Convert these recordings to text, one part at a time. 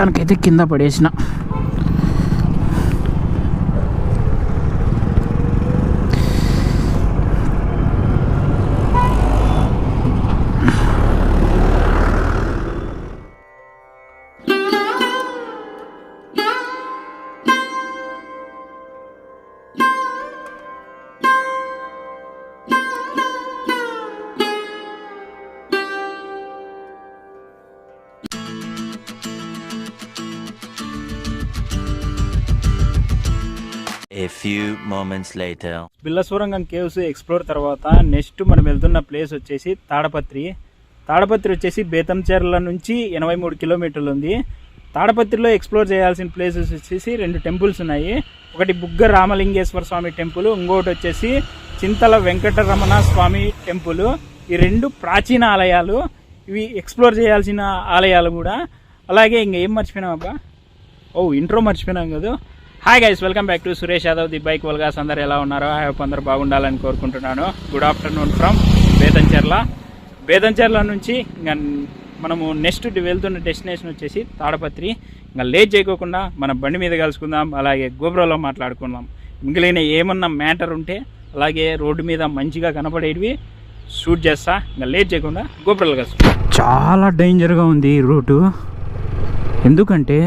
మొత్తానికైతే కింద పడేసిన. Moments later. Billasurgam caves explore తర్వాత నెక్స్ట్ మనం వెళ్తున్న ప్లేస్ వచ్చేసి తాడపత్రి. తాడపత్రి వచ్చేసి బేతంచెర్ల నుంచి ఎనభై మూడు కిలోమీటర్లు ఉంది. తాడపత్రిలో ఎక్స్ప్లోర్ చేయాల్సిన ప్లేసెస్ వచ్చేసి రెండు టెంపుల్స్ ఉన్నాయి. ఒకటి బుగ్గ రామలింగేశ్వర స్వామి టెంపుల్ ఇంకొకటి వచ్చేసి చింతల వెంకటరమణ స్వామి టెంపుల్. ఈ రెండు ప్రాచీన ఆలయాలు. ఇవి ఎక్స్ప్లోర్ చేయాల్సిన ఆలయాలు కూడా. అలాగే ఇంకా ఏం మర్చిపోయినాం అబ్బా? ఓ ఇంట్రో మర్చిపోయినాం కదా. Hi guys welcome back to Suresh Yadav the bike vlogs అందరు ఎలా ఉన్నారో? ఐ హోప్ అందరు బాగుండాలని కోరుకుంటున్నాను. Good afternoon from Betamcherla Betamcherla నుంచి ఇంకా మనము నెక్స్ట్ వెళ్తున్న డెస్టినేషన్ వచ్చేసి తాడపత్రి. ఇంకా లేట్ చేయకోకుండా మన బండి మీద కలుసుకుందాం అలాగే గోబ్రోలో మాట్లాడుకుందాం. మిగిలిన ఏమన్నా మ్యాటర్ ఉంటే అలాగే రోడ్డు మీద మంచిగా కనపడేటివి షూట్ చేస్తా. ఇంకా లేట్ చేయకుండా గోపురాలు కలుసుకుందాం. చాలా డేంజర్గా ఉంది ఈ రూటు ఎందుకంటే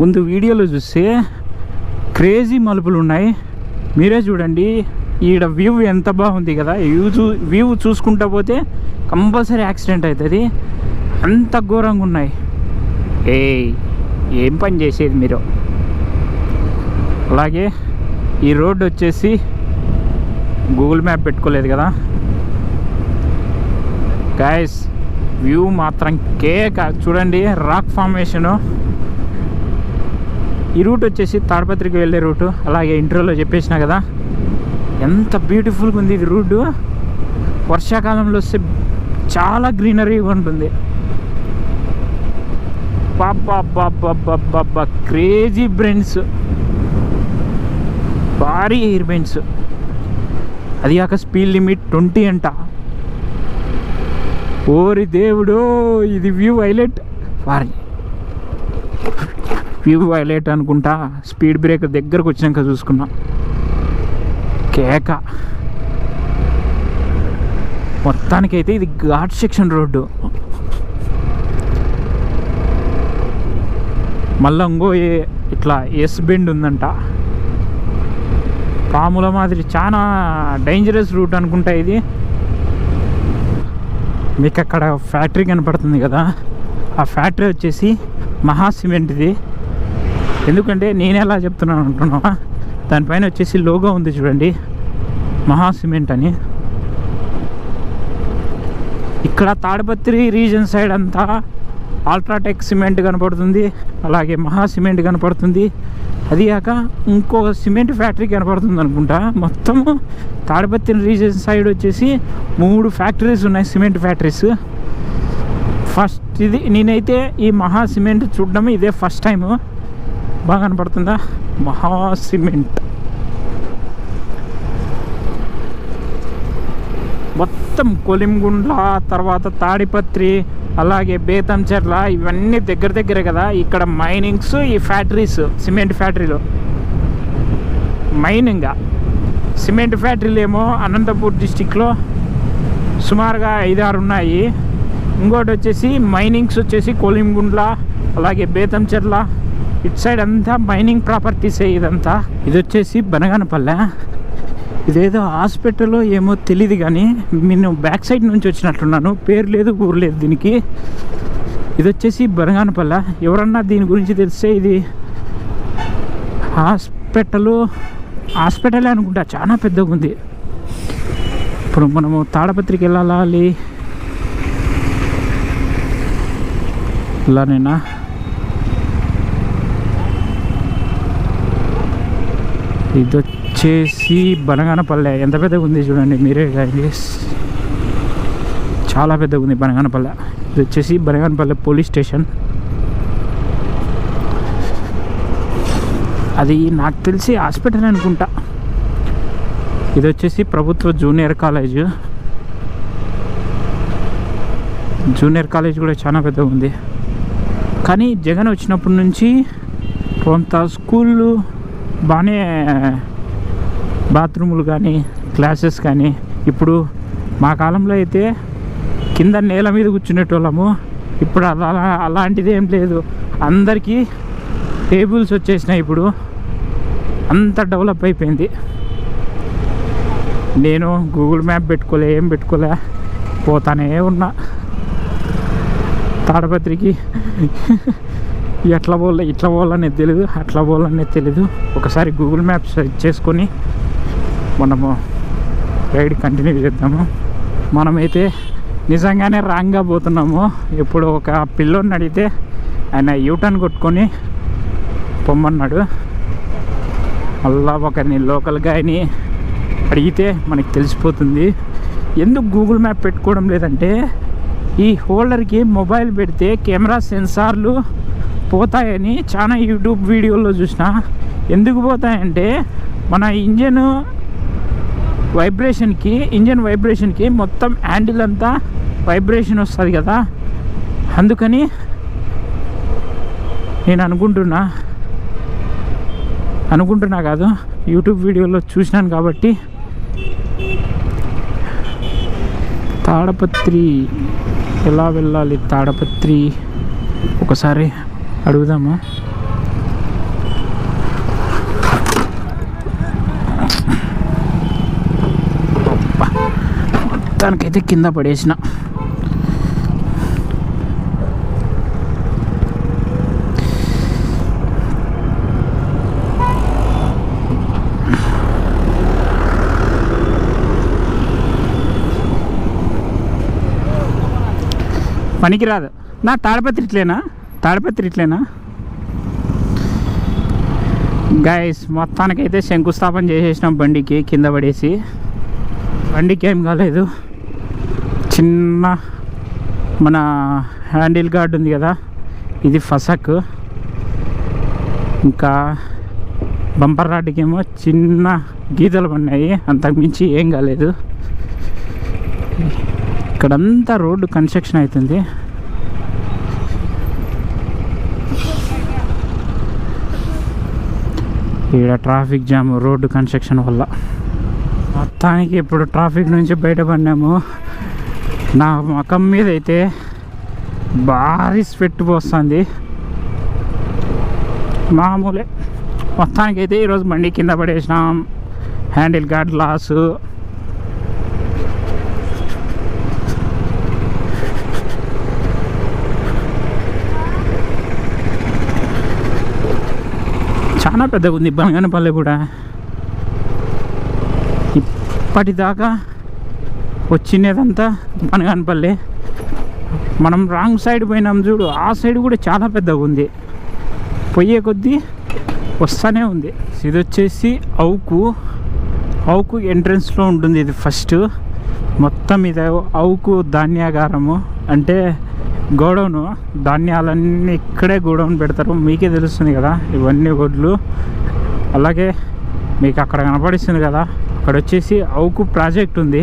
ముందు వీడియోలో చూస్తే క్రేజీ మలుపులు ఉన్నాయి. మీరే చూడండి. ఈడ వ్యూ ఎంత బాగుంది కదా. వ్యూ చూ వ్యూ చూసుకుంటా పోతే కంపల్సరీ యాక్సిడెంట్ అవుతుంది అంత ఘోరంగా ఉన్నాయి. ఏ ఏం పని చేసేది మీరు? అలాగే ఈ రోడ్డు వచ్చేసి గూగుల్ మ్యాప్ పెట్టుకోలేదు కదా. గాయస్ వ్యూ మాత్రం కేక చూడండి. రాక్ ఫార్మేషను ఈ రూట్ వచ్చేసి తాడపత్రికి వెళ్ళే రూటు. అలాగే ఇంటర్లో చెప్పేసిన కదా. ఎంత బ్యూటిఫుల్గా ఉంది ఇది రూటు. వర్షాకాలంలో వస్తే చాలా గ్రీనరీగా ఉంటుంది. బాబ్బా క్రేజీ బ్రెండ్స్ భారీ ఎయిర్ బెండ్స్ అది కాక స్పీడ్ లిమిట్ ట్వంటీ అంట. ఓరి దేవుడు ఇది వ్యూ హైలైట్ వారి వ్యూ వైలేట్ అనుకుంటా స్పీడ్ బ్రేక్ దగ్గరకు వచ్చినాక చూసుకున్నా. కేక. మొత్తానికైతే ఇది ఘాట్ సెక్షన్ రోడ్డు. మళ్ళీ ఇంకో ఇట్లా ఎస్ బెండ్ ఉందంట. పాముల మాదిరి చాలా డేంజరస్ రూట్ అనుకుంటా ఇది. మీకు అక్కడ ఫ్యాక్టరీ కనపడుతుంది కదా. ఆ ఫ్యాక్టరీ వచ్చేసి మహా సిమెంట్ది ఎందుకంటే నేను ఎలా చెప్తున్నాను అంటున్నావా దానిపైన వచ్చేసి లోగో ఉంది చూడండి. మహా సిమెంట్ అని. ఇక్కడ తాడిపత్రి రీజన్ సైడ్ అంతా అల్ట్రాటెక్ సిమెంట్ కనపడుతుంది. అలాగే మహా సిమెంట్ కనపడుతుంది. అది కాక ఇంకో సిమెంట్ ఫ్యాక్టరీ కనపడుతుంది అనుకుంటా. మొత్తము తాడిపత్రి రీజన్ సైడ్ వచ్చేసి మూడు ఫ్యాక్టరీస్ ఉన్నాయి సిమెంట్ ఫ్యాక్టరీస్. ఫస్ట్ ఇది నేనైతే ఈ మహా సిమెంట్ చూడడం ఇదే ఫస్ట్ టైము. బాగా కనపడుతుందా? మహా సిమెంట్. మొత్తం కొలింగుండ్ల తర్వాత తాడిపత్రి అలాగే బేతంచెర్ల ఇవన్నీ దగ్గర దగ్గరే కదా. ఇక్కడ మైనింగ్స్ ఈ ఫ్యాక్టరీస్ సిమెంట్ ఫ్యాక్టరీలు. మైనింగ్. సిమెంట్ ఫ్యాక్టరీలు ఏమో అనంతపూర్ డిస్టిక్లో సుమారుగా ఐదారు ఉన్నాయి. ఇంకోటి వచ్చేసి మైనింగ్స్ వచ్చేసి కొలింగుండ్ల అలాగే బేతంచెర్ల ఇట్ సైడ్ అంతా మైనింగ్ ప్రాపర్టీసే ఇదంతా. ఇది వచ్చేసి బనగానపల్లె. ఇదేదో హాస్పిటల్ ఏమో తెలియదు కానీ నేను బ్యాక్ సైడ్ నుంచి వచ్చినట్టున్నాను. పేరు లేదు ఊరు లేదు దీనికి. ఇది వచ్చేసి బనగానపల్లె. ఎవరన్నా దీని గురించి తెలిస్తే ఇది హాస్పిటల్ హాస్పిటలే అనుకుంటా. చాలా పెద్దగా ఉంది. ఇప్పుడు మనము తాడపత్రికి వెళ్ళాలి ఇలానేనా? ఇది వచ్చేసి బనగానపల్లె. ఎంత పెద్దగా ఉంది చూడండి మీరే గైస్ చాలా పెద్దగా ఉంది బనగానపల్లె. ఇది వచ్చేసి బనగానపల్లె పోలీస్ స్టేషన్. అది నాకు తెలిసి హాస్పిటల్ అనుకుంటా. ఇది వచ్చేసి ప్రభుత్వ జూనియర్ కాలేజ్. జూనియర్ కాలేజ్ కూడా చాలా పెద్దగా ఉంది కానీ జగన్ వచ్చినప్పటి నుంచి కొంత స్కూళ్ళు బాగానే బాత్రూములు కానీ క్లాసెస్ కానీ ఇప్పుడు మా కాలంలో అయితే కింద నేల మీద కూర్చునేటోళ్ళము. ఇప్పుడు అలా అలాంటిది ఏం లేదు. అందరికీ టేబుల్స్ వచ్చేసినాయి ఇప్పుడు. అంత డెవలప్ అయిపోయింది. నేను గూగుల్ మ్యాప్ పెట్టుకోలే ఏం పెట్టుకోలే పోతానే ఉన్నా. తాడపత్రికి ఎట్లా పోలే ఇట్లా పోవాలనేది తెలియదు అట్లా పోవాలనేది తెలియదు ఒకసారి గూగుల్ మ్యాప్స్ చేసుకొని మనము రైడ్ కంటిన్యూ చేద్దాము. మనమైతే నిజంగానే రాంగ్గా పోతున్నాము. ఇప్పుడు ఒక పిల్లోని అడిగితే ఆయన యూటర్న్ కొట్టుకొని పొమ్మన్నాడు. మళ్ళా ఒకరిని లోకల్గా ఆయన అడిగితే మనకి తెలిసిపోతుంది. ఎందుకు గూగుల్ మ్యాప్ పెట్టుకోవడం లేదంటే ఈ హోల్డర్కి మొబైల్ పెడితే కెమెరా సెన్సార్లు పోతాయని చాలా యూట్యూబ్ వీడియోలో చూసిన. ఎందుకు పోతాయంటే మన ఇంజన్ వైబ్రేషన్కి ఇంజన్ వైబ్రేషన్కి మొత్తం హ్యాండిల్ అంతా వైబ్రేషన్ వస్తుంది కదా. అందుకని నేను అనుకుంటున్నా. అనుకుంటున్నా కాదు యూట్యూబ్ వీడియోలో చూసినాను కాబట్టి. తాడపత్రి ఎలా వెళ్ళాలి తాడపత్రి? ఒకసారి అడుగుదామా? దానికైతే మొత్తానికైతే కింద పడేసిన. పనికిరాదు. నా తాడపత్రి ఇట్లేనా? తాడిపత్రి ఇట్లేనా? గైస్ మొత్తానికైతే శంకుస్థాపన చేసేసినాం బండికి కింద పడేసి. బండికి ఏం కాలేదు. చిన్న మన హ్యాండిల్ గార్డ్ ఉంది కదా ఇది ఫసక్. ఇంకా బంపర్ రాడ్డుకేమో చిన్న గీతలు పడినాయి అంతకుమించి ఏం కాలేదు. ఇక్కడంతా రోడ్డు కన్స్ట్రక్షన్ అవుతుంది. ఈడ ట్రాఫిక్ జామ్ రోడ్డు కన్స్ట్రక్షన్ వల్ల. మొత్తానికి ఇప్పుడు ట్రాఫిక్ నుంచి బయటపడినాము నా ముఖం మీద అయితే భారీ స్వెట్ పోస్తుంది. మామూలే. మొత్తానికి అయితే ఈరోజు బండి కింద పడేసినాం. హ్యాండిల్ గార్డ్ లాసు చాలా పెద్దగా ఉంది. బనగానపల్లి కూడా. ఇప్పటిదాకా వచ్చినదంతా బనగానపల్లి మనం రాంగ్ సైడ్ పోయినాం చూడు. ఆ సైడ్ కూడా చాలా పెద్దగా ఉంది. పోయే కొద్దీ వస్తూనే ఉంది. ఇది వచ్చేసి అవుకు. అవుకు ఎంట్రన్స్లో ఉంటుంది ఇది ఫస్ట్. మొత్తం ఇది అవుకు ధాన్యాగారము. అంటే గోడౌను ధాన్యాలన్నీ ఇక్కడే గోడౌన్ పెడతారు. మీకే తెలుస్తుంది కదా ఇవన్నీ వడ్లు అలాగే మీకు అక్కడ కనపడిస్తుంది కదా అక్కడ వచ్చేసి అవుకు ప్రాజెక్ట్ ఉంది.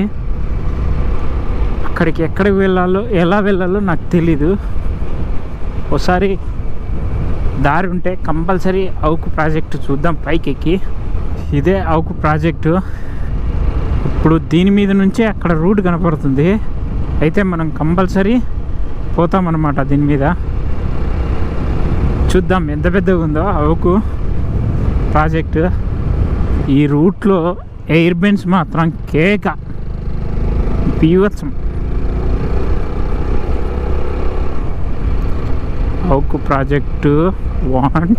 అక్కడికి ఎక్కడికి వెళ్ళాలో ఎలా వెళ్ళాలో నాకు తెలీదు. ఒకసారి దారి ఉంటే కంపల్సరీ అవుకు ప్రాజెక్టు చూద్దాం పైకి ఎక్కి ఇదే అవుకు ప్రాజెక్టు. ఇప్పుడు దీని మీద నుంచే అక్కడ రూట్ కనపడుతుంది. అయితే మనం కంపల్సరీ పోతామన్నమాట దీని మీద. చూద్దాం ఎంత పెద్దగా ఉందో అవుకు ప్రాజెక్ట్. ఈ రూట్లో ఎయిర్ బెన్స్ మాత్రం కేక. పీవత్సం Avuku project one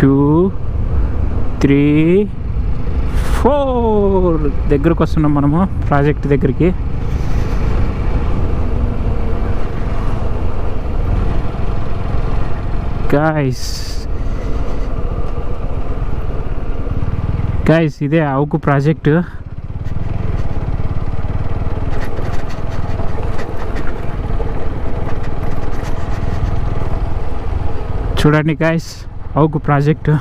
two three four. దగ్గరకు వస్తున్నాం మనము ప్రాజెక్ట్ దగ్గరికి. గాయస్ గాయస్ ఇదే అవుకు ప్రాజెక్టు. చూడండి గాయస్ అవుకు ప్రాజెక్టు.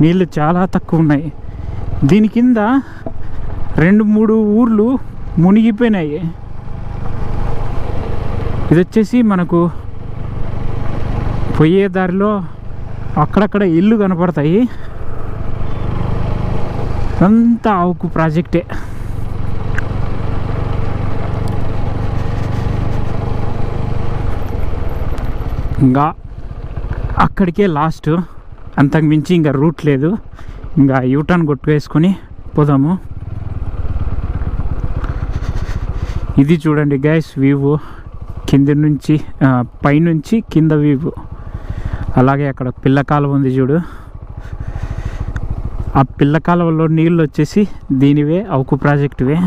నీళ్ళు చాలా తక్కువ ఉన్నాయి. దీని కింద రెండు మూడు ఊర్లు మునిగిపోయినాయి. ఇది వచ్చేసి మనకు పోయే దారిలో అక్కడక్కడ ఇల్లు కనపడతాయి. అంతా ఆవుకు ప్రాజెక్టే. ఇంకా అక్కడికే లాస్ట్. అంతకు మించి ఇంకా రూట్ లేదు. ఇంకా యూటర్న్ కొట్టు వేసుకొని పోదాము. ఇది చూడండి గైస్ వ్యూ కింది నుంచి పైనుంచి కింద వ్యూ అలాగే అక్కడ పిల్ల కాలువ ఉంది చూడు. ఆ పిల్ల కాలువలో నీళ్ళు వచ్చేసి దీనివే అవుకు ప్రాజెక్టువే.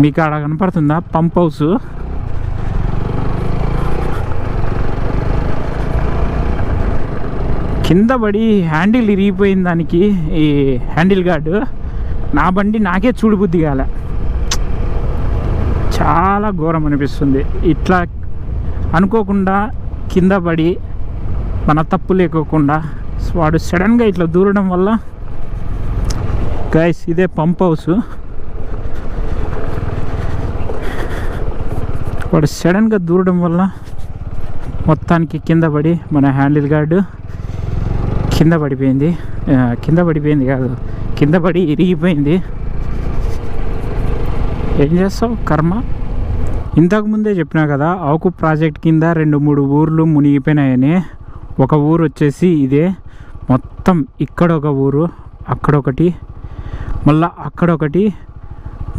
మీకు అక్కడ కనపడుతుందా? Pump house. కింద పడి హ్యాండిల్ ఇరిగిపోయిన దానికి ఈ హ్యాండిల్ గార్డు. నా బండి నాకే చూడబుద్ధి కాలే. చాలా ఘోరం అనిపిస్తుంది. ఇట్లా అనుకోకుండా కింద పడి మన తప్పు లేకోకుండా వాడు సడన్గా ఇట్లా దూరడం వల్ల గైస్ ఇదే పంప్ హౌస్ వాడు సడన్గా దూరడం వల్ల మొత్తానికి కింద పడి మన హ్యాండిల్ గార్డు కింద పడిపోయింది. కింద పడిపోయింది కాదు. కింద పడి ఇరిగిపోయింది. ఏం చేస్తావు? కర్మ? ఇంతకు ముందే చెప్పినా కదా ఆకు ప్రాజెక్ట్ కింద రెండు మూడు ఊర్లు మునిగిపోయినాయని. ఒక ఊరు వచ్చేసి ఇదే. మొత్తం ఇక్కడ ఒక ఊరు అక్కడొకటి మళ్ళా అక్కడ ఒకటి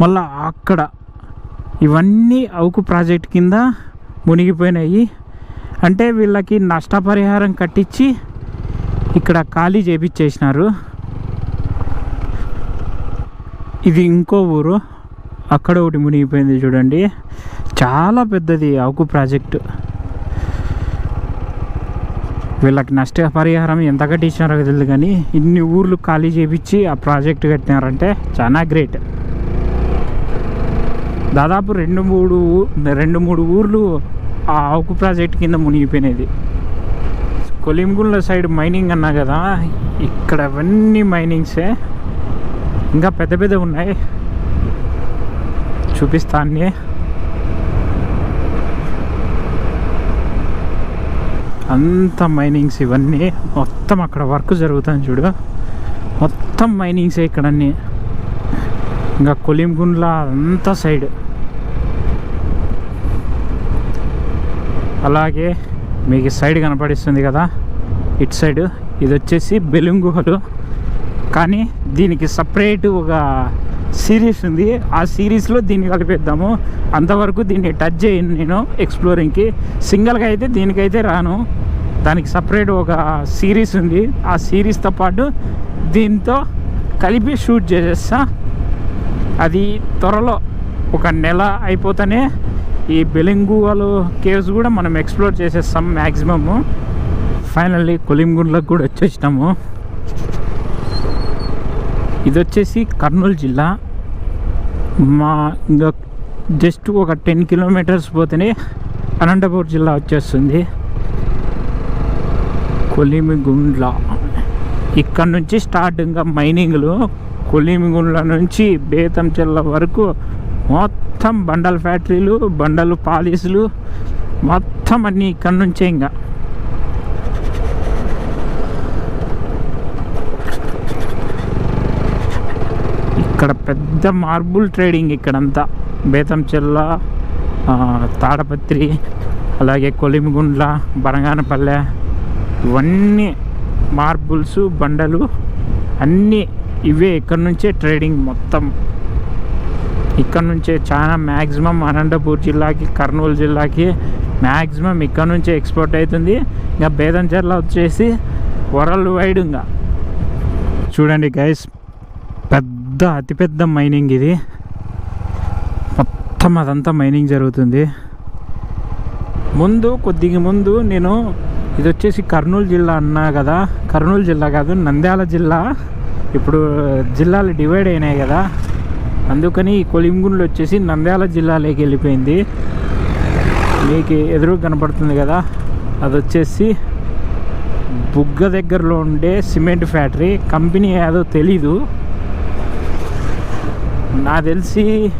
మళ్ళా అక్కడ. ఇవన్నీ అవుకు ప్రాజెక్ట్ కింద మునిగిపోయినాయి. అంటే వీళ్ళకి నష్టపరిహారం కట్టించి ఇక్కడ ఖాళీ చేపించేసినారు ఇది ఇంకో ఊరు అక్కడ ఒకటి మునిగిపోయింది చూడండి. చాలా పెద్దది అవుకు ప్రాజెక్టు. వీళ్ళకి నష్టపరిహారం ఎంత కట్టించినారో తెలియదు కానీ ఇన్ని ఊర్లు ఖాళీ చేపించి ఆ ప్రాజెక్ట్ కట్టినారంటే చాలా గ్రేట్. దాదాపు రెండు మూడు రెండు మూడు ఊర్లు ఆ ఆవుకు ప్రాజెక్ట్ కింద మునిగిపోయినది. కొలింగుళ్ళ సైడ్ మైనింగ్ అన్నా కదా ఇక్కడ అవన్నీ మైనింగ్సే. ఇంకా పెద్ద పెద్ద ఉన్నాయి. చూపిస్తాన్ని అంత మైనింగ్స్ ఇవన్నీ. మొత్తం అక్కడ వర్క్ జరుగుతుంది చూడు. మొత్తం మైనింగ్సే ఇక్కడ ఇంకా కొలింగుండ్ల అంతా సైడ్. అలాగే మీకు సైడ్ కనపడిస్తుంది కదా. ఇటు సైడ్. ఇది వచ్చేసి బెలూన్ గుహలు కానీ దీనికి సపరేట్ ఒక సిరీస్ ఉంది. ఆ సిరీస్లో దీన్ని కలిపేద్దాము. అంతవరకు దీన్ని టచ్ చేయను నేను ఎక్స్ప్లోరింగ్కి. సింగిల్గా అయితే దీనికైతే రాను. దానికి సపరేట్ ఒక సిరీస్ ఉంది. ఆ సిరీస్తో పాటు దీంతో కలిపి షూట్ చేసేస్తా. అది త్వరలో ఒక నెల అయిపోతేనే ఈ బెలింగువలు కేవ్స్ కూడా మనం ఎక్స్ప్లోర్ చేసేస్తాం మ్యాక్సిమము ఫైనల్లీ కొలింగుండ్లకు కూడా వచ్చేసినాము. ఇది వచ్చేసి కర్నూలు జిల్లా. మా ఇంకా జస్ట్ ఒక టెన్ కిలోమీటర్స్ పోతేనే అనంతపూర్ జిల్లా వచ్చేస్తుంది. కొలిమిగుండ్ల. ఇక్కడ నుంచి స్టార్ట్ ఇంకా మైనింగ్లు కొలిమిగుండ్ల నుంచి బేతంచెల్ల వరకు మొత్తం బండల ఫ్యాక్టరీలు బండలు పాలీసులు మొత్తం అన్నీ ఇక్కడ నుంచే ఇంకా ఇక్కడ పెద్ద మార్బుల్ ట్రేడింగ్ ఇక్కడంతా. బేతంచెల్ల ఆ, తాడపత్రి అలాగే కొలిమిగుండ్ల బరంగానపల్లె ఇవన్నీ మార్బుల్స్ బండలు అన్నీ ఇవే ఇక్కడ నుంచే ట్రేడింగ్ మొత్తం. ఇక్కడ నుంచే చాలా మ్యాక్సిమం అనంతపూర్ జిల్లాకి కర్నూలు జిల్లాకి మ్యాక్సిమం ఇక్కడ నుంచే ఎక్స్పోర్ట్ అవుతుంది. ఇంకా బేదంచెర్ల వచ్చేసి వరల్డ్ వైడ్ ఇంకా. చూడండి గైస్ పెద్ద అతిపెద్ద మైనింగ్ ఇది. మొత్తం అదంతా మైనింగ్ జరుగుతుంది. ముందు కొద్దిగా ముందు నేను ఇది వచ్చేసి కర్నూలు జిల్లా అన్నా కదా. కర్నూలు జిల్లా కాదు నంద్యాల జిల్లా. ఇప్పుడు జిల్లాలు డివైడ్ అయినాయి కదా. అందుకని కొలింగుండ్లు వచ్చేసి నంద్యాల జిల్లాలోకి వెళ్ళిపోయింది. మీకు ఎదురు కనపడుతుంది కదా. అది వచ్చేసి బుగ్గ దగ్గరలో ఉండే సిమెంట్ ఫ్యాక్టరీ. కంపెనీ ఏదో తెలీదు. నాకు తెలిసి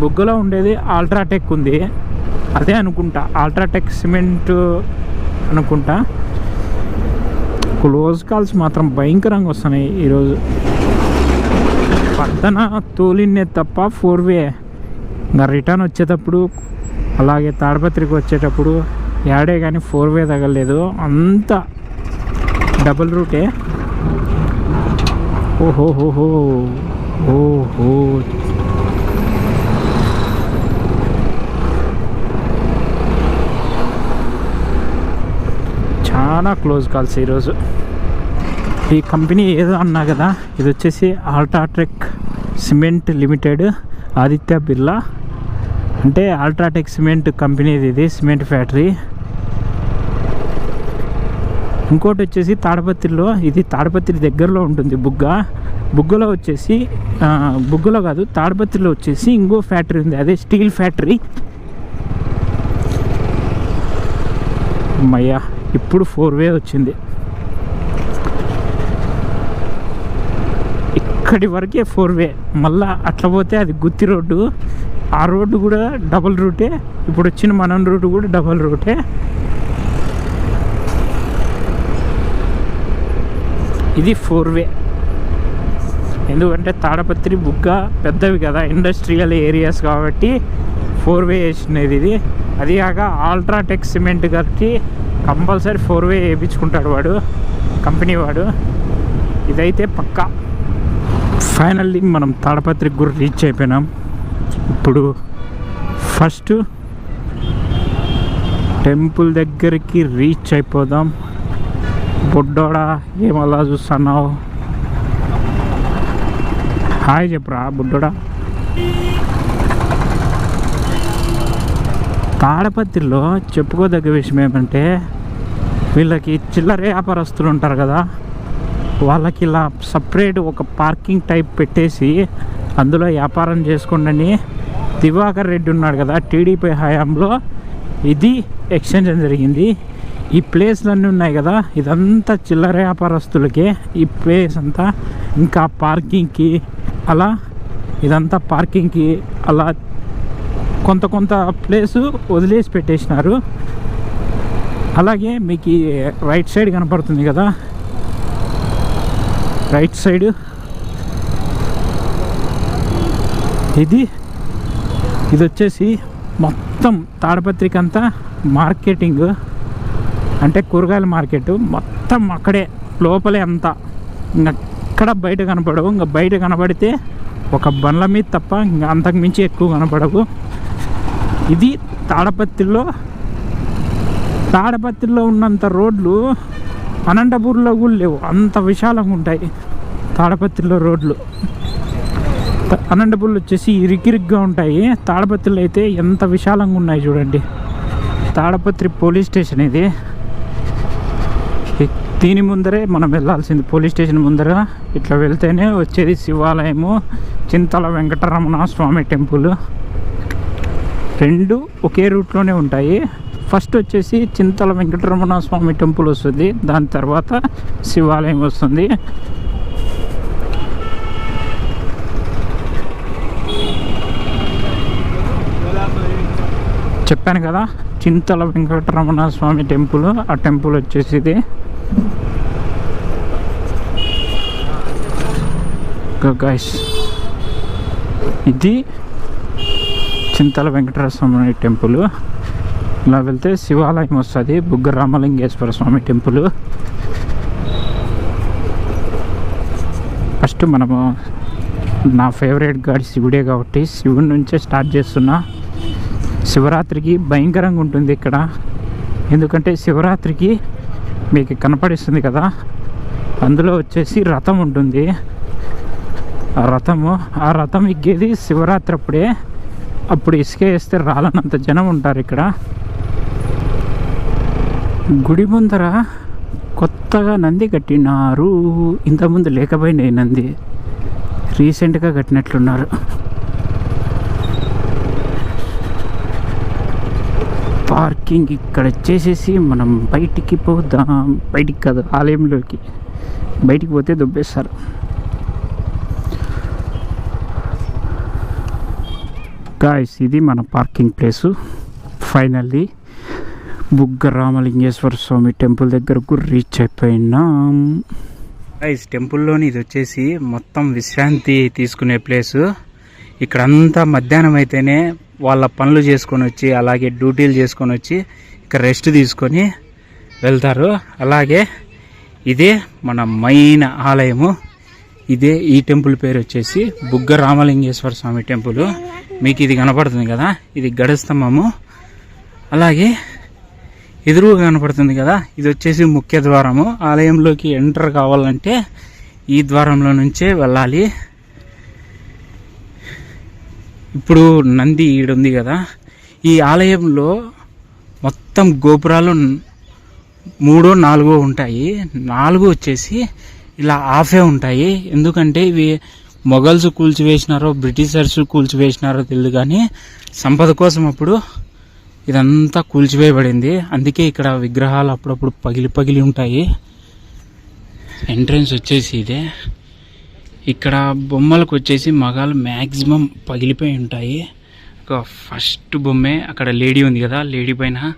బుగ్గలో ఉండేది అల్ట్రాటెక్ ఉంది. అదే అనుకుంటా. అల్ట్రాటెక్ సిమెంట్ అనుకుంటా. క్లోజ్ కాల్స్ మాత్రం భయంకరంగా వస్తున్నాయి ఈరోజు. పక్కన తోలినే తప్ప ఫోర్ వే. ఇంకా రిటర్న్ వచ్చేటప్పుడు అలాగే తాడపత్రికి వచ్చేటప్పుడు యాడే కానీ ఫోర్ వే తగలేదు అంత డబుల్ రూటే. ఓహో ఓహో. చాలా క్లోజ్ కాల్స్ ఈరోజు. ఈ కంపెనీ ఏదో అన్నా కదా ఇది వచ్చేసి UltraTech cement limited Aditya Birla. అంటే ఆల్ట్రాటెక్ సిమెంట్ కంపెనీది ఇది సిమెంట్ ఫ్యాక్టరీ. ఇంకోటి వచ్చేసి తాడపత్రిలో ఇది తాడపత్రి దగ్గరలో ఉంటుంది బుగ్గ. బుగ్గలో వచ్చేసి బుగ్గలో కాదు తాడపత్రిలో వచ్చేసి ఇంకో ఫ్యాక్టరీ ఉంది అదే స్టీల్ ఫ్యాక్టరీ. అమ్మయ్యా. ఇప్పుడు ఫోర్ వే వచ్చింది. ఇక్కడి వరకే ఫోర్ వే. మళ్ళా అట్లా పోతే అది గుత్తి రోడ్డు. ఆ రోడ్డు కూడా డబుల్ రూటే. ఇప్పుడు వచ్చిన మనం రూట్ కూడా డబుల్ రూటే. ఇది ఫోర్ వే. ఎందుకంటే తాడపత్రి బుగ్గ పెద్దవి కదా ఇండస్ట్రియల్ ఏరియాస్ కాబట్టి ఫోర్ వే వేసినది ఇది. అది కాక ఆల్ట్రాటెక్ సిమెంట్ కట్టి కంపల్సరీ ఫోర్ వే వేయించుకుంటాడు వాడు కంపెనీ వాడు. ఇదైతే పక్కా. ఫైనల్లీ మనం తాడపత్రి గురి రీచ్ అయిపోయినాం. ఇప్పుడు ఫస్ట్ టెంపుల్ దగ్గరికి రీచ్ అయిపోదాం. బుడ్డోడా ఏమలా చూస్తున్నావు హాయ్ చెప్పురా బుడ్డోడా. తాడపత్రిలో చెప్పుకోదగ్గ విషయం ఏమంటే వీళ్ళకి చిల్లర వ్యాపారస్తులు ఉంటారు కదా వాళ్ళకి ఇలా సపరేట్ ఒక పార్కింగ్ టైప్ పెట్టేసి అందులో వ్యాపారం చేసుకోండి దివాకర్ రెడ్డి ఉన్నాడు కదా టీడీపీ హయాంలో. ఇది ఎక్స్చేంజ్ జరిగింది. ఈ ప్లేస్లన్నీ ఉన్నాయి కదా ఇదంతా చిల్లర వ్యాపారస్తులకే ఈ ప్లేస్ అంతా ఇంకా పార్కింగ్కి అలా ఇదంతా పార్కింగ్కి అలా కొంత కొంత ప్లేసు వదిలేసి పెట్టేసినారు. అలాగే మీకు రైట్ సైడ్ కనపడుతుంది కదా? Right side. ఇది ఇది వచ్చేసి మొత్తం తాడపత్రిక అంతా మార్కెటింగ్ అంటే కూరగాయల మార్కెట్. మొత్తం అక్కడే లోపలే అంతా. ఇంకక్కడ బయట కనపడవు. ఇంకా బయట కనపడితే ఒక బండ్ల మీద తప్ప ఇంకా అంతకు మించి ఎక్కువ కనపడవు. ఇది తాడపత్రిలో. తాడపత్రిలో ఉన్నంత రోడ్లు అనంతపూర్లో కూడా లేవు. అంత విశాలంగా ఉంటాయి తాడపత్రిలో రోడ్లు. అనంతపూర్లో వచ్చేసి ఇరికిరిగ్గా ఉంటాయి. తాడపత్రిలో అయితే ఎంత విశాలంగా ఉన్నాయి చూడండి. తాడపత్రి పోలీస్ స్టేషన్ ఇది. దీని ముందరే మనం వెళ్ళాల్సింది పోలీస్ స్టేషన్ ముందర. ఇట్లా వెళ్తేనే వచ్చేది శివాలయము చింతల వెంకటరమణ స్వామి టెంపుల్. రెండు ఒకే రూట్లోనే ఉంటాయి. ఫస్ట్ వచ్చేసి చింతల వెంకటరమణ స్వామి టెంపుల్ వస్తుంది. దాని తర్వాత శివాలయం వస్తుంది. చెప్పాను కదా చింతల వెంకటరమణ స్వామి టెంపుల్ ఆ టెంపుల్ వచ్చేసి ఇది గైస్ ఇది చింతల వెంకటేశ్వర స్వామి టెంపుల్. ఇలా వెళ్తే శివాలయం వస్తుంది బుగ్గ రామలింగేశ్వర స్వామి టెంపుల్. ఫస్ట్ మనము నా ఫేవరెట్ గాడి శివుడే కాబట్టి శివుడి నుంచే స్టార్ట్ చేస్తున్నా. శివరాత్రికి భయంకరంగా ఉంటుంది ఇక్కడ. ఎందుకంటే శివరాత్రికి మీకు కనపడిస్తుంది కదా. అందులో వచ్చేసి రథం ఉంటుంది. ఆ రథము ఆ రథం ఎక్కేది శివరాత్రి అప్పుడే. అప్పుడు ఇసుక వేస్తే రాలనంత జనం ఉంటారు ఇక్కడ. గుడి ముందర కొత్తగా నంది కట్టినారు. ఇంతకుముందు లేకపోయినాయి నంది. రీసెంట్గా కట్టినట్లున్నారు. పార్కింగ్ ఇక్కడ వచ్చేసేసి మనం బయటికి పోదాం. బయటికి కాదు ఆలయంలోకి. బయటికి పోతే దుబ్బేస్తారు. గాయస్ ఇది మన parking place finally Bugga Ramalingeswara Swamy temple దగ్గరకు రీచ్ అయిపోయినాం. గైస్ టెంపుల్లోని ఇది వచ్చేసి మొత్తం విశ్రాంతి తీసుకునే ప్లేసు ఇక్కడంతా మధ్యాహ్నం అయితేనే వాళ్ళ పనులు చేసుకొని వచ్చి అలాగే డ్యూటీలు చేసుకొని వచ్చి ఇక్కడ రెస్ట్ తీసుకొని వెళ్తారు. అలాగే ఇదే మన మెయిన్ ఆలయము. ఇదే ఈ టెంపుల్ పేరు వచ్చేసి బుగ్గ రామలింగేశ్వర స్వామి టెంపుల్. మీకు ఇది కనపడుతుంది కదా? ఇది గడస్తంభము. అలాగే ఎదురుగా కనపడుతుంది కదా? ఇది వచ్చేసి ముఖ్య ద్వారము. ఆలయంలోకి ఎంటర్ కావాలంటే ఈ ద్వారంలో నుంచే వెళ్ళాలి. ఇప్పుడు నంది ఈడుంది కదా? ఈ ఆలయంలో మొత్తం గోపురాలు మూడో నాలుగో ఉంటాయి. నాలుగు వచ్చేసి ఇలా ఆఫే ఉంటాయి. ఎందుకంటే ఇవి మొఘల్స్ కూల్చివేసినారో బ్రిటిషర్స్ కూల్చివేసినారో తెలియదు కానీ సంపద కోసం అప్పుడు ఇదంతా కూల్చివేయబడింది. అందుకే ఇక్కడ విగ్రహాలు అప్పుడప్పుడు పగిలి పగిలి ఉంటాయి. ఎంట్రన్స్ వచ్చేసి ఇదే. ఇక్కడ బొమ్మలకు వచ్చేసి మగాలు మ్యాక్సిమం పగిలిపోయి ఉంటాయి. ఒక ఫస్ట్ బొమ్మే అక్కడ లేడీ ఉంది కదా లేడీ పైన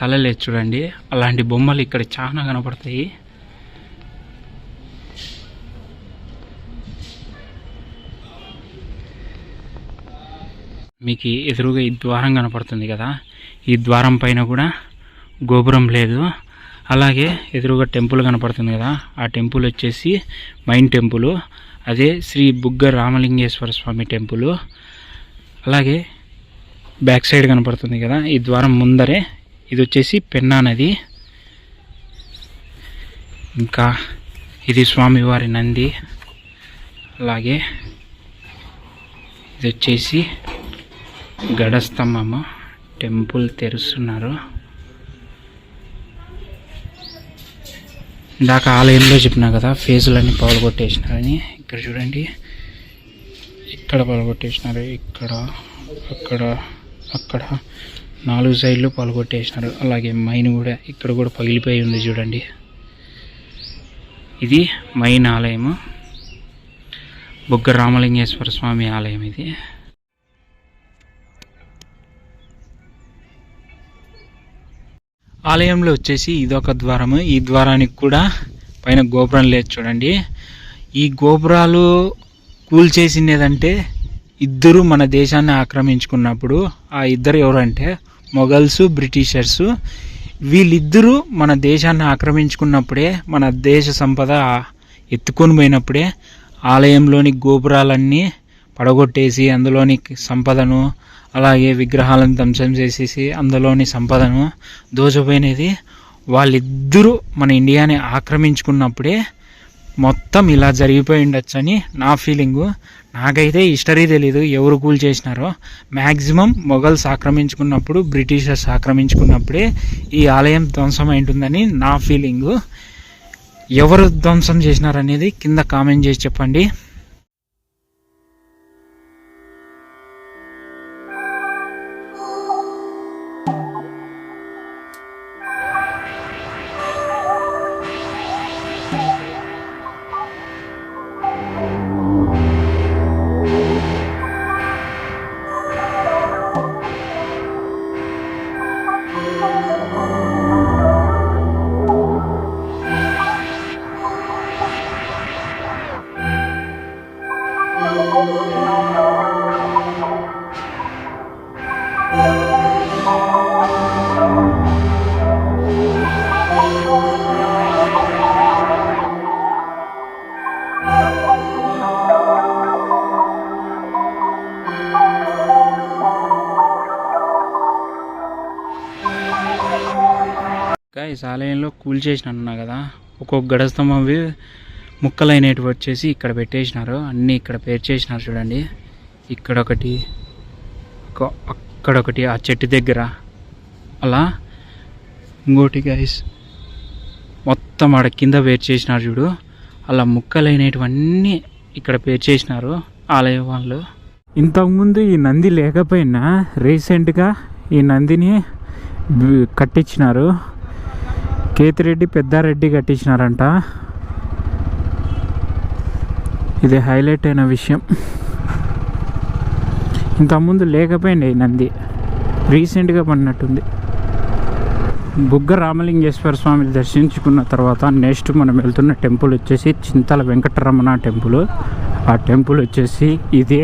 తల లేదు చూడండి. అలాంటి బొమ్మలు ఇక్కడ చాలా కనపడతాయి. మీకు ఎదురుగా ఈ ద్వారం కనపడుతుంది కదా. ఈ ద్వారం పైన కూడా గోపురం లేదు. అలాగే ఎదురుగా టెంపుల్ కనపడుతుంది కదా. ఆ టెంపుల్ వచ్చేసి మైన్ టెంపుల్. అదే శ్రీ బుగ్గ రామలింగేశ్వర స్వామి టెంపుల్. అలాగే బ్యాక్ సైడ్ కనపడుతుంది కదా. ఈ ద్వారం ముందరే ఇది వచ్చేసి పెన్నా నది. ఇంకా ఇది స్వామివారి నంది. అలాగే ఇది వచ్చేసి గడస్తంభము టెంపుల్ తెరుస్తున్నారు. ఇందాక ఆలయంలో చెప్పినా కదా ఫేజులన్నీ పగలగొట్టేసినారని. ఇక్కడ చూడండి ఇక్కడ పగలగొట్టేసినారు ఇక్కడ అక్కడ అక్కడ. నాలుగు సైడ్లు పగలగొట్టేసినారు. అలాగే మైన్ కూడా ఇక్కడ కూడా పగిలిపోయి ఉంది చూడండి. ఇది మైన్ ఆలయము. బుగ్గ రామలింగేశ్వర స్వామి ఆలయం ఇది. ఆలయంలో వచ్చేసి ఇదొక ద్వారము. ఈ ద్వారానికి కూడా పైన గోపురం లేదు చూడండి. ఈ గోపురాలు కూల్చేసినదంటే ఇద్దరు మన దేశాన్ని ఆక్రమించుకున్నప్పుడు ఆ ఇద్దరు ఎవరంటే మొఘల్సు బ్రిటిషర్స్. వీళ్ళిద్దరూ మన దేశాన్ని ఆక్రమించుకున్నప్పుడే మన దేశ సంపద ఎత్తుకొని పోయినప్పుడే ఆలయంలోని గోపురాలన్నీ పడగొట్టేసి అందులోని సంపదను అలాగే విగ్రహాలను ధ్వంసం చేసేసి అందులోని సంపదను దోచపోయినది వాళ్ళిద్దరూ మన ఇండియాని ఆక్రమించుకున్నప్పుడే మొత్తం ఇలా జరిగిపోయి ఉండొచ్చని నా ఫీలింగు. నాకైతే హిస్టరీ తెలీదు ఎవరు కూల్ చేసినారో. మ్యాక్సిమం మొఘల్స్ ఆక్రమించుకున్నప్పుడు బ్రిటిషర్స్ ఆక్రమించుకున్నప్పుడే ఈ ఆలయం ధ్వంసం ఉంటుందని నా ఫీలింగు. ఎవరు ధ్వంసం చేసినారనేది కింద కామెంట్ చేసి చెప్పండి. కూల్ చేసిన అన్నా కదా. ఒక్కొక్క గడస్తంభంవి ముక్కలైనవి వచ్చేసి ఇక్కడ పెట్టేసినారు. అన్నీ ఇక్కడ పేర్చేసినారు చూడండి. ఇక్కడ ఒకటి అక్కడ ఒకటి ఆ చెట్టు దగ్గర. అలా ఇంకోటి గైస్ మొత్తం ఆడ కింద పేర్చేసినారు చూడు. అలా ముక్కలైనటువన్నీ ఇక్కడ పేర్చేసినారు ఆలయ వాళ్ళు. ఇంతకుముందు ఈ నంది లేకపోయినా రీసెంట్గా ఈ నందిని కట్టించినారు. కేతిరెడ్డి పెద్దారెడ్డి కట్టించినారంట. ఇది హైలైట్ అయిన విషయం. ఇంతకుముందు లేకపోయింది ఈ నంది. రీసెంట్గా పడినట్టుంది. బుగ్గ రామలింగేశ్వర స్వామిని దర్శించుకున్న తర్వాత నెక్స్ట్ మనం వెళ్తున్న టెంపుల్ వచ్చేసి చింతల వెంకటరమణ టెంపుల్. ఆ టెంపుల్ వచ్చేసి ఇదే.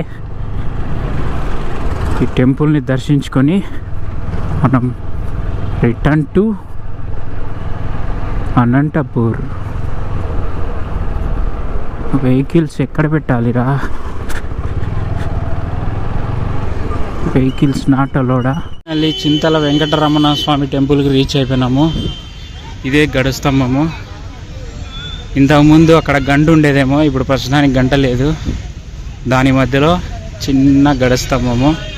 ఈ టెంపుల్ని దర్శించుకొని మనం రిటర్న్ టు అనంతపూర్. వెహికల్స్ ఎక్కడ పెట్టాలిరా? Vehicles not అలోడా? మళ్ళీ చింతల వెంకటరమణ స్వామి టెంపుల్కి రీచ్ అయిపోయినాము. ఇదే గడుస్తంభము. ఇంతకుముందు అక్కడ గంట ఉండేదేమో ఇప్పుడు ప్రస్తుతానికి గంట లేదు. దాని మధ్యలో చిన్న గడస్తంభము.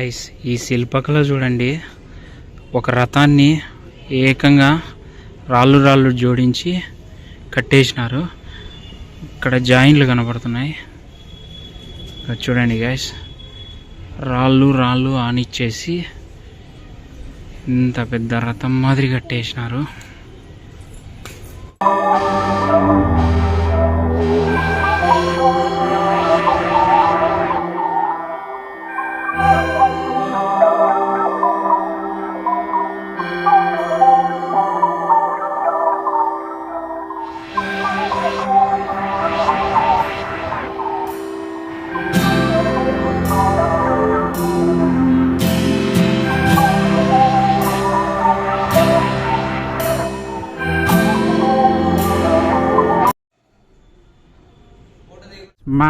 గాయస్ ఈ శిల్పకళ చూడండి. ఒక రథాన్ని ఏకంగా రాళ్ళు రాళ్ళు జోడించి కట్టేసినారు. ఇక్కడ జాయింట్లు కనపడుతున్నాయి ఇక్కడ చూడండి గాయస్ రాళ్ళు రాళ్ళు ఆనిచ్చేసి ఇంత పెద్ద రథం మాదిరి కట్టేసినారు.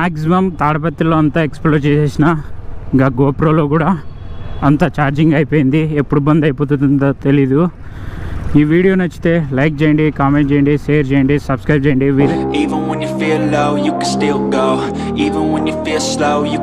మ్యాక్సిమం తాడపత్రిలో అంతా ఎక్స్ప్లోర్ చేసేసిన ఇంకా గోప్రోలో కూడా అంతా ఛార్జింగ్ అయిపోయింది. ఎప్పుడు బంద్ అయిపోతుందో తెలీదు. ఈ వీడియో నచ్చితే లైక్ చేయండి కామెంట్ చేయండి షేర్ చేయండి సబ్స్క్రైబ్ చేయండి.